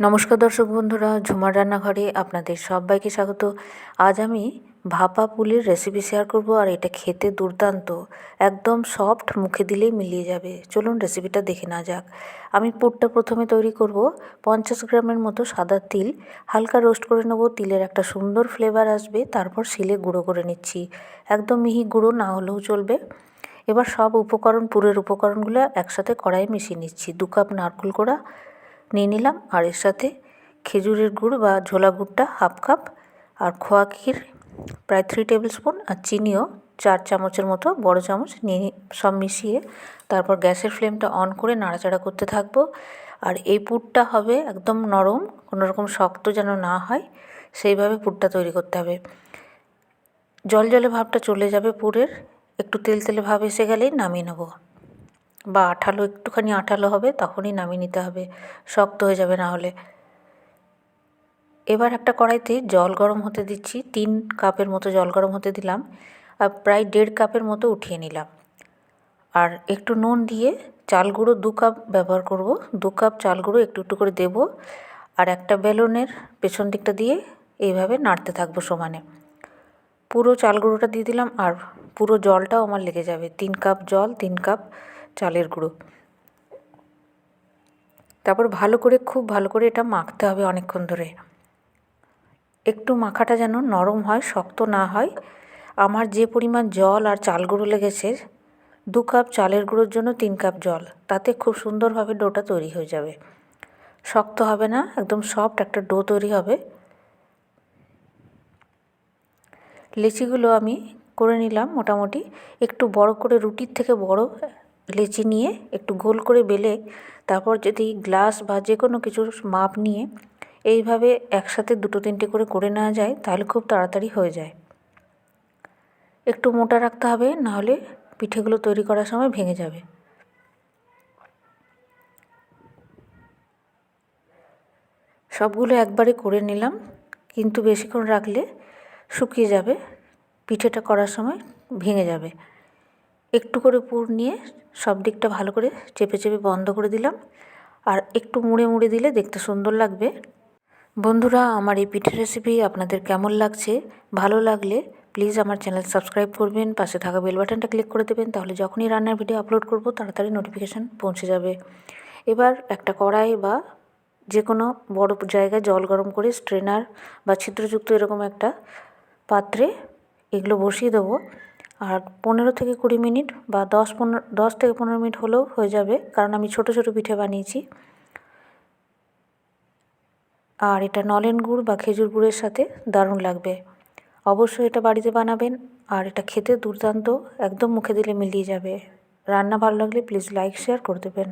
নমস্কার দর্শক বন্ধুরা, ঝুমার রান্নাঘরে আপনাদের সবাইকে স্বাগত। আজ আমি ভাপা পুলির রেসিপি শেয়ার করব আর এটা খেতে দুর্দান্ত, একদম সফট মুখে দিলেই মিলিয়ে যাবে। চলুন রেসিপিটা দেখে না যাক। আমি পুরটা প্রথমে তৈরি করব পঞ্চাশ গ্রামের মতো সাদা তিল। হালকা রোস্ট করে নেব, তিলের একটা সুন্দর ফ্লেভার আসবে, তারপর শিলে গুঁড়ো করে নিচ্ছি। একদম মিহি গুঁড়ো না হলেও চলবে। এবার সব উপকরণ, পুরের উপকরণগুলো একসাথে কড়াই মিশিয়ে নিচ্ছি। দু কাপ নারকুল কোড়া নিয়ে নিলাম আর এর সাথে খেজুরের গুড় বা ঝোলা গুড়টা হাফ কাপ আর খোয়া ক্ষীর, প্রায় থ্রি টেবিল স্পুন আর চিনিও চার চামচের মতো বড় চামচ নিয়ে সব মিশিয়ে তারপর গ্যাসের ফ্লেমটা অন করে নাড়াচাড়া করতে থাকব। আর এই পুরটা হবে একদম নরম, কোনো রকম শক্ত যেন না হয়, সেইভাবে পুরটা তৈরি করতে হবে। জল জলে ভাবটা চলে যাবে পুরের, একটু তেল তেলে ভাব এসে গেলেই নামিয়ে নেব। বা আঠালো, একটুখানি আঠালো হবে, তখনই নামিয়ে নিতে হবে। শক্ত হয়ে যাবে না হলে। এবার একটা কড়াইতে জল গরম হতে দিচ্ছি। তিন কাপের মতো জল গরম হতে দিলাম। আর প্রায় দেড় কাপের মতো উঠিয়ে নিলাম। আর একটু নুন দিয়ে চাল গুঁড়ো দু কাপ ব্যবহার করব। দু কাপ চাল গুঁড়ো একটু একটু করে দেব। আর একটা বেলনের পেছন দিকটা দিয়ে এইভাবে নাড়তে থাকব সমানে। পুরো চাল গুঁড়োটা দিয়ে দিলাম। আর পুরো জলটাও আমার লেগে যাবে। তিন কাপ জল, তিন কাপ চালের গুঁড়ো। তারপর ভালো করে, খুব ভালো করে এটা মাখতে হবে অনেকক্ষণ ধরে। একটু মাখাটা যেন নরম হয়, শক্ত না হয়। আমার যে পরিমাণ জল আর চাল গুঁড়ো লেগেছে, দু কাপ চালের গুঁড়োর জন্য তিন কাপ জল, তাতে খুব সুন্দরভাবে ডোটা তৈরি হয়ে যাবে। শক্ত হবে না, একদম সফট একটা ডো তৈরি হবে। লেচিগুলো আমি করে নিলাম মোটামুটি। একটু বড় করে, রুটির থেকে বড় লেচি নিয়ে একটু গোল করে বেলে তারপর যদি গ্লাস বা যে কোনো কিছুর মাপ নিয়ে এইভাবে একসাথে দুটো তিনটে করে করে নেওয়া যায়, তাহলে খুব তাড়াতাড়ি হয়ে যায়। একটু মোটা রাখতে হবে নাহলে পিঠেগুলো তৈরি করার সময় ভেঙে যাবে। সবগুলো একবারে করে নিলাম, কিন্তু বেশিক্ষণ রাখলে শুকিয়ে যাবে, পিঠেটা করার সময় ভেঙে যাবে। একটু করে পুর নিয়ে সব দিকটা ভালো করে চেপে চেপে বন্ধ করে দিলাম। আর একটু মুড়ে মুড়ে দিলে দেখতে সুন্দর লাগবে। বন্ধুরা, আমার এই পিঠের রেসিপি আপনাদের কেমন লাগছে, ভালো লাগলে প্লিজ আমার চ্যানেল সাবস্ক্রাইব করবেন, পাশে থাকা বেল বাটনটা ক্লিক করে দেবেন, তাহলে যখনই রান্নার ভিডিও আপলোড করব, তাড়াতাড়ি নোটিফিকেশান পৌঁছে যাবে। এবার একটা কড়াই বা যে কোনো বড় জায়গায় জল গরম করে স্ট্রেনার বা ছিদ্রযুক্ত এরকম একটা পাত্রে এগুলো বসিয়ে দেবো। আর পনেরো থেকে কুড়ি মিনিট বা দশ পনেরো, দশ থেকে পনেরো মিনিট হলেও হয়ে যাবে, কারণ আমি ছোটো ছোটো পিঠে বানিয়েছি। আর এটা নলেন গুড় বা খেজুর গুড়ের সাথে দারুণ লাগবে। অবশ্যই এটা বাড়িতে বানাবেন, আর এটা খেতে দুর্দান্ত, একদম মুখে দিলে মিলিয়ে যাবে। রান্না ভালো লাগলে প্লিজ লাইক, শেয়ার করে দেবেন।